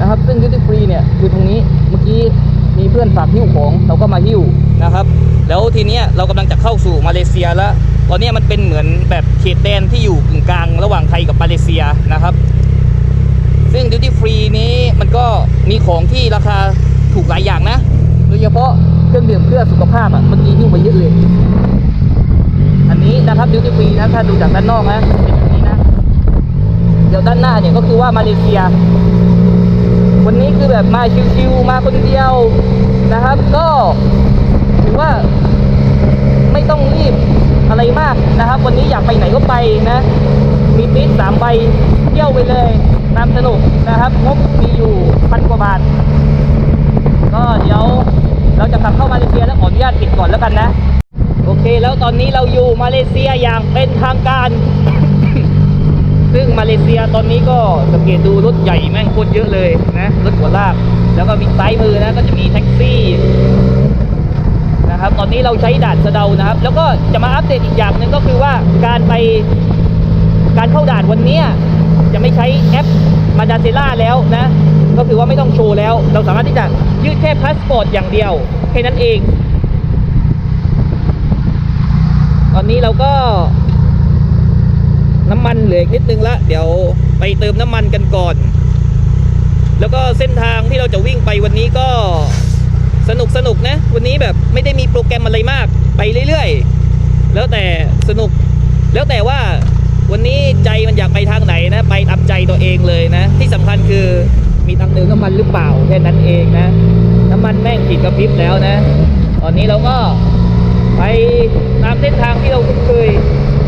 นะครับ ซึ่งดิวตี้ฟรีเนี่ยคือตรงนี้เมื่อกี้มีเพื่อนฝากหิ้วของเราก็มาหิ้วนะครับ แล้วทีเนี้ยเรากำลังจะเข้าสู่มาเลเซียแล้วตอนนี้มันเป็นเหมือนแบบเขตแดนที่อยู่กึ่งกลางระหว่างไทยกับมาเลเซียนะครับ ซึ่งดิวตี้ฟรีนี้มันก็มีของที่ราคาถูกหลายอย่างนะ โดยเฉพาะเครื่องดื่มเพื่อสุขภาพอะเมื่อกี้หิ้วมาเยอะเลย อันนี้นะครับดิวตี้ฟรีนะถ้าดูจากด้านนอกนะเป็นแบบนี้นะ เดี๋ยวด้านหน้าเนี่ยก็คือว่ามาเลเซีย วันนี้คือแบบมาชิวๆมาคนเดียวนะครับ ก็ถือว่าไม่ต้องรีบอะไรมากนะครับ วันนี้อยากไปไหนก็ไปนะ มีปิดสามใบเที่ยวไปเลยตามสนุกนะครับงบมีอยู่พันกว่าบาทก็เดี๋ยวเราจะขับเข้ามาเลเซียแล้วขออนุญาตปิดก่อนแล้วกันนะ โอเค แล้วตอนนี้เราอยู่มาเลเซียอย่างเป็นทางการ ซึ่งมาเลเซียตอนนี้ก็สังเกตดูรถใหญ่แม่งโคตรเยอะเลยนะรถหัวลาก แล้วก็มีซ้ายมือนะก็จะมีแท็กซี่นะครับตอนนี้เราใช้ด่านสะเดานะครับ แล้วก็จะมาอัปเดตอีกอย่างหนึ่งก็คือว่าการไปการเข้าด่านวันนี้จะไม่ใช้แอปมาดาเซล่าแล้วนะ ก็คือว่าไม่ต้องโชว์แล้ว เราสามารถที่จะยื่นแค่พาสปอร์ตอย่างเดียวแค่นั้นเอง ตอนนี้เราก็ น้ำมันเหลืออีกนิดนึงละเดี๋ยวไปเติมน้ำมันกันก่อน แล้วก็เส้นทางที่เราจะวิ่งไปวันนี้ก็สนุกสนุกนะ วันนี้แบบไม่ได้มีโปรแกรมอะไรมาก ไปเรื่อยๆ แล้วแต่สนุก แล้วแต่ว่าวันนี้ใจมันอยากไปทางไหนนะ ไปตามใจตัวเองเลยนะ ที่สำคัญคือมีตังค์เติมน้ำมันหรือเปล่าแค่นั้นเองนะ น้ำมันแม่งผิดกระพริบแล้วนะ ตอนนี้เราก็ไปตามเส้นทางที่เราคุ้นเคย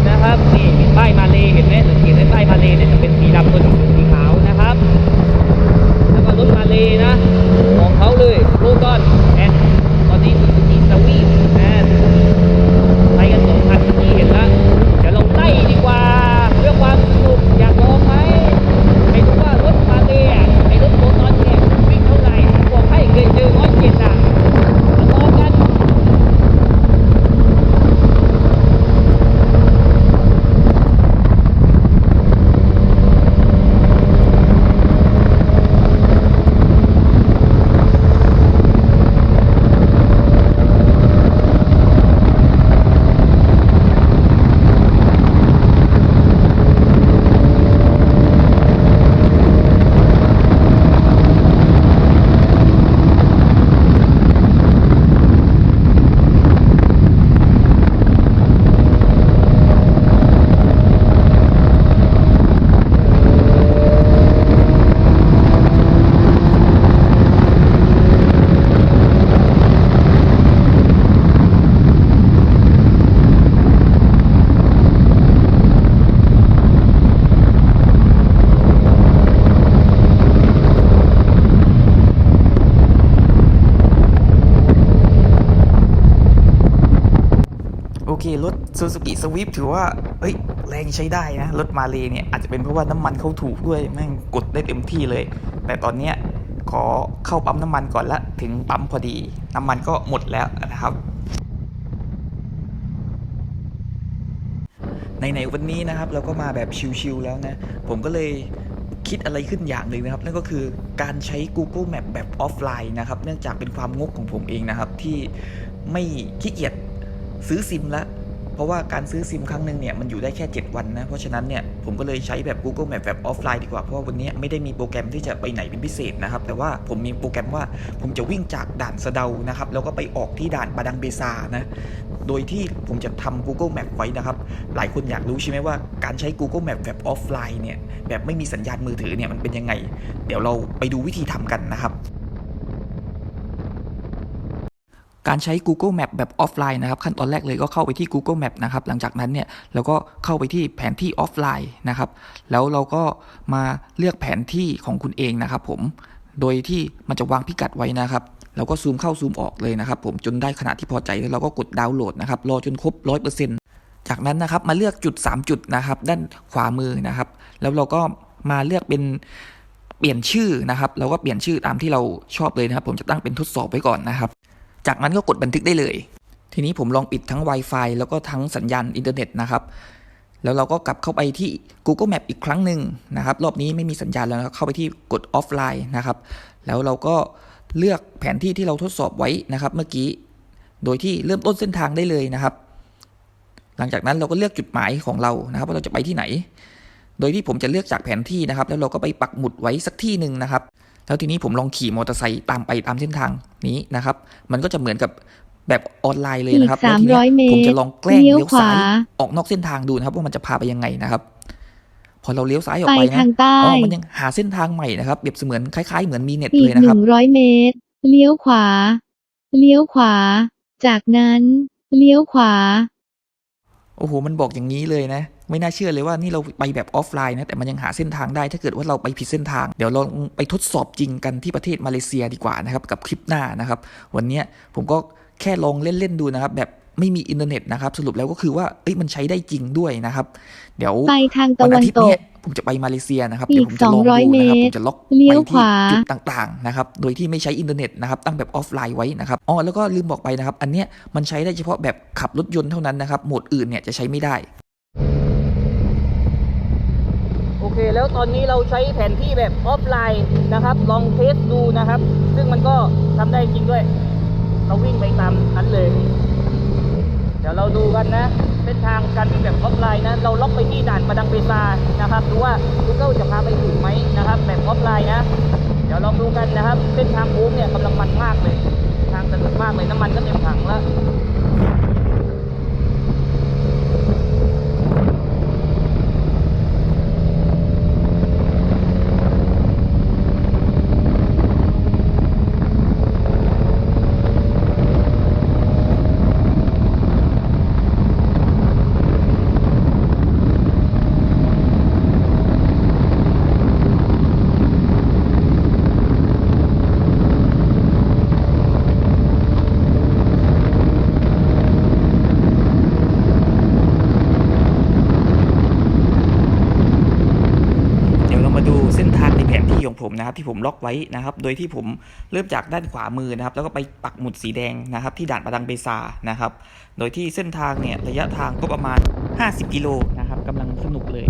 นะครับ นี่มีป้ายมาเลเห็นไหมสังเกตได้ป้ายมาเลเนี่ยจะเป็นสีดำตัวหนึ่งสีขาวนะครับ แล้วก็รถมาเลนะของเขาเลยโลกอนแอนตอนนี้ซูซูกิสวีทนะไปกันสองคันที่เห็นแล้วเดี๋ยวเราไล่ดีกว่าเรื่องความสนุกอยากลองไหมไม่รู้ว่ารถมาเลอะไอ้รถโลกอนเนี่ยวิ่งเท่าไหร่บอกให้เคยเจอร้อยเจ็ดอะมาลองกัน โอ เครถ Suzuki Swift ถือว่าเอ้ยแรงใช้ได้นะ รถมาเลยเนี่ยอาจจะเป็นเพราะว่าน้ำมันเขาถูกด้วยแม่งกดได้เต็มที่เลย แต่ตอนเนี้ยขอเข้าปั๊มน้ำมันก่อนละถึงปั๊มพอดี น้ำมันก็หมดแล้วนะครับในๆวันนี้นะครับเราก็มาแบบชิลๆแล้วนะ ผมก็เลยคิดอะไรขึ้นอย่างหนึ่งนะครับ นั่นก็คือการใช้ Google Map แบบออฟไลน์นะครับ เนื่องจากเป็นความงกของผมเองนะครับ ที่ไม่ขี้เกียจ ซื้อซิมละเพราะว่าการซื้อซิมครั้งหนึ่งเนี่ยมันอยู่ได้แค่ 7 วันนะ เพราะฉะนั้นเนี่ยผมก็เลยใช้แบบ Google Map แบบออฟไลน์ดีกว่า เพราะว่าวันนี้ไม่ได้มีโปรแกรมที่จะไปไหนเป็นพิเศษนะครับ แต่ว่าผมมีโปรแกรมว่าผมจะวิ่งจากด่านสะเดานะครับ แล้วก็ไปออกที่ด่านปาดังเบซานะ โดยที่ผมจะทำ Google Map ไว้นะครับ หลายคนอยากรู้ใช่ไหมว่าการใช้ Google Map แบบออฟไลน์เนี่ยแบบไม่มีสัญญาณมือถือเนี่ยมันเป็นยังไง เดี๋ยวเราไปดูวิธีทำกันนะครับ การใช้ Google Map แบบออฟไลน์นะครับ ขั้นตอนแรกเลยก็เข้าไปที่ Google Map นะครับ หลังจากนั้นเนี่ยเราก็เข้าไปที่แผนที่ออฟไลน์นะครับ แล้วเราก็มาเลือกแผนที่ของคุณเองนะครับผม โดยที่มันจะวางพิกัดไว้นะครับเราก็ซูมเข้าซูมออกเลยนะครับผมจนได้ขนาดที่พอใจแล้วเราก็กดดาวน์โหลดนะครับรอจนครบ 100%จากนั้นนะครับมาเลือกจุด 3 จุดนะครับ ด้านขวามือนะครับ แล้วเราก็มาเลือกเป็นเปลี่ยนชื่อนะครับ เราก็เปลี่ยนชื่อตามที่เราชอบเลยนะครับ ผมจะตั้งเป็นทดสอบไว้ก่อนนะครับ จากนั้นก็กดบันทึกได้เลย ทีนี้ผมลองปิดทั้ง Wi-Fi แล้วก็ทั้งสัญญาณอินเทอร์เน็ตนะครับแล้วเราก็กลับเข้าไปที่ Google Map อีกครั้งหนึ่งนะครับ รอบนี้ไม่มีสัญญาณแล้วเข้าไปที่กด offline นะครับ แล้วเราก็เลือกแผนที่ที่เราทดสอบไว้นะครับเมื่อกี้ โดยที่เริ่มต้นเส้นทางได้เลยนะครับ หลังจากนั้นเราก็เลือกจุดหมายของเรานะครับ ว่าเราจะไปที่ไหน โดยที่ผมจะเลือกจากแผนที่นะครับ แล้วเราก็ไปปักหมุดไว้สักที่หนึ่งนะครับ แล้วทีนี้ผมลองขี่มอเตอร์ไซค์ตามไปตามเส้นทางนี้นะครับ มันก็จะเหมือนกับแบบออนไลน์เลยนะครับอีกแล้วทีเนี้ย300เมตรผมจะลองแกล้งเลี้ยวเลี้ยวซ้ายขวาออกนอกเส้นทางดูนะครับ ว่ามันจะพาไปยังไงนะครับพอเราเลี้ยวซ้ายออกไปไปนะทางใต้อ๋อมันยังหาเส้นทางใหม่นะครับเปรียบเสมือนคล้ายๆเหมือนมีเน็ตอีเลกยนะหครับนึ่งร้อยเมตร เลี้ยวขวา เลี้ยวขวา จากนั้น เลี้ยวขวา โอ้โห มันบอกอย่างนี้เลยนะ ไม่น่าเชื่อเลยว่านี่เราไปแบบออฟไลน์นะ แต่มันยังหาเส้นทางได้ ถ้าเกิดว่าเราไปผิดเส้นทาง เดี๋ยวลองไปทดสอบจริงกันที่ประเทศมาเลเซียดีกว่านะครับ กับคลิปหน้านะครับ วันนี้ผมก็แค่ลองเล่น ๆ ดูนะครับ แบบ ไม่มีอินเทอร์เน็ตนะครับ สรุปแล้วก็คือว่าเอ้ยมันใช้ได้จริงด้วยนะครับ เดี๋ยวไปทางวัตะนวัอานทิตย์ตเนี้กยผมจะไปมาเลเซียนะครับอีเดี๋ยวกผมจะลองดู200นะครับเมตรผมจะล็อกเลี้ยวไปขวาที่จุดต่างๆนะครับโดยที่ไม่ใช้อินเทอร์เน็ตนะครับตั้งแบบออฟไลน์ไว้นะครับอ๋อแล้วก็ลืมบอกไปนะครับ อันเนี้ยมันใช้ได้เฉพาะแบบขับรถยนต์เท่านั้นนะครับโหมดอื่นเนี่ยจะใช้ไม่ได้โอเคแล้วตอนนี้เราใช้แผนที่แบบออฟไลน์นะครับ ลองเทสดูนะครับ ซึ่งมันก็ทำได้จริงด้วย เราวิ่งไปตามนั้นเลย เดี๋ยวเราดูกันนะเส้นทางการวิ่งแบบออฟไลน์นะ เราล็อกไปที่ด่านประดังเบซานะครับดูว่า Google จะพาไปถึงไหมนะครับ แบบออฟไลน์นะ เดี๋ยวลองดูกันนะครับ เส้นทางโค้งเนี่ยกำลังมันมากเลย ทางสนุกมากเลยน้ำมันก็เต็มถังแล้ว เดี๋ยวเรามาดูเส้นทางในแผ นที่ผมนะครับที่ผมล็อกไว้นะครับ โดยที่ผมเริ่มจากด้านขวามือนะครับ แล้วก็ไปปักหมุดสีแดงนะครับ ที่ด่านประดังเบซานะครับ โดยที่เส้นทางเนี่ยระยะทางก็ประมาณ 50 กิโลนะครับกำลังสนุกเลย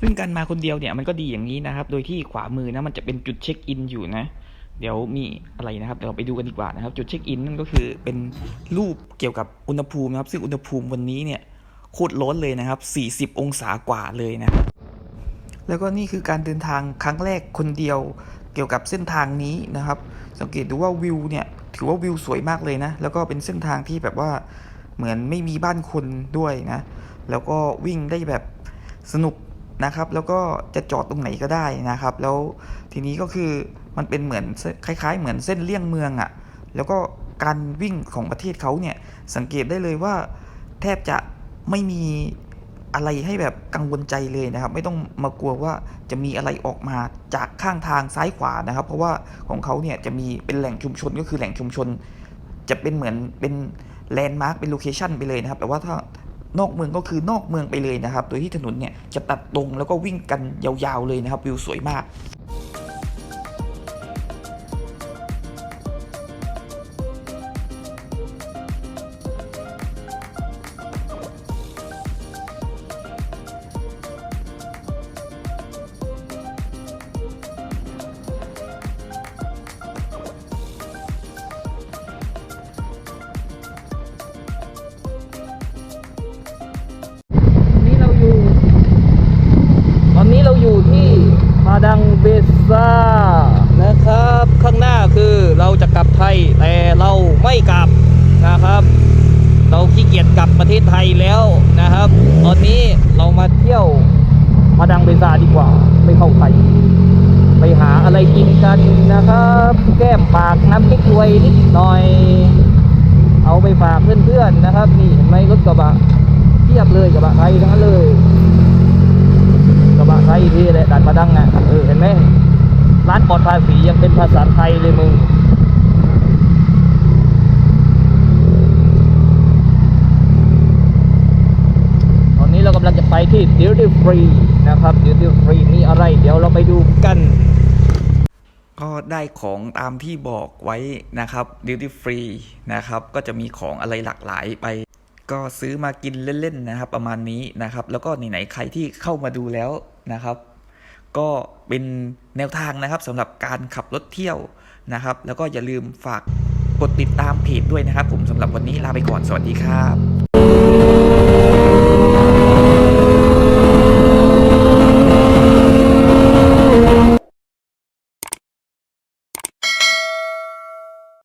ซึ่งการมาคนเดียวเนี่ยมันก็ดีอย่างนี้นะครับ โดยที่ขวามือนะมันจะเป็นจุดเช็คอินอยู่นะเดี๋ยวมีอะไรนะครับเดี๋ยวไปดูกันดีกว่านะครับ จุดเช็คอินนั่นก็คือเป็นรูปเกี่ยวกับอุณหภูมินะครับ ซึ่งอุณหภูมิวันนี้เนี่ยโคตรร้อนเลยนะครับ 40 องศากว่าเลยนะครับ แล้วก็นี่คือการเดินทางครั้งแรกคนเดียวเกี่ยวกับเส้นทางนี้นะครับ สังเกตดูว่าวิวเนี่ยถือว่าวิวสวยมากเลยนะ แล้วก็เป็นเส้นทางที่แบบว่าเหมือนไม่มีบ้านคนด้วยนะ แล้วก็วิ่งได้แบบสนุกนะครับ แล้วก็จะจอดตรงไหนก็ได้นะครับ แล้วทีนี้ก็คือมันเป็นเหมือนคล้าย ๆ เหมือนเส้นเลี่ยงเมืองอะ่ะ แล้วก็การวิ่งของประเทศเขาเนี่ยสังเกตได้เลยว่าแทบจะไม่มี อะไรให้แบบกังวลใจเลยนะครับ ไม่ต้องมากลัวว่าจะมีอะไรออกมาจากข้างทางซ้ายขวานะครับ เพราะว่าของเขาเนี่ยจะมีเป็นแหล่งชุมชนก็คือแหล่งชุมชน จะเป็นเหมือนเป็นแลนด์มาร์คเป็นโลเคชันไปเลยนะครับ แต่ว่าถ้านอกเมืองก็คือนอกเมืองไปเลยนะครับ โดยที่ถนนเนี่ยจะตัดตรงแล้วก็วิ่งกันยาวๆเลยนะครับ วิวสวยมาก ดังเบซ่านะครับ ข้างหน้าคือเราจะกลับไทยแต่เราไม่กลับนะครับ เราขี้เกียจกลับประเทศไทยแล้วนะครับ ตอนนี้เรามาเที่ยวมาดังเบซ่าดีกว่าไม่เข้าไทยไปหาอะไรกินกันนะครับ แก้มปากน้ำพริกรวยนิดหน่อย เอาไปฝากเพื่อนๆนะครับ นี่เห็นไหมรถกระบะเทียบเลยกระบะไทยทั้งนั้นเลย ไทยที่แหละดัดมาดังอะเออเห็นไหมร้านปลอดภาษียังเป็นภาษาไทยเลยมึงตอนนี้เรากำลังจะไปที่ Duty Free นะครับ Duty Free มีอะไร เดี๋ยวเราไปดูกัน ก็ได้ของตามที่บอกไว้นะครับ duty free นะครับ ก็จะมีของอะไรหลากหลายไป ก็ซื้อมากินเล่นๆนะครับ ประมาณนี้นะครับ แล้วก็ไหนๆใครที่เข้ามาดูแล้วนะครับ ก็เป็นแนวทางนะครับสำหรับการขับรถเที่ยวนะครับ แล้วก็อย่าลืมฝากกดติดตามเพจด้วยนะครับ ผมสำหรับวันนี้ลาไปก่อนสวัสดีครับ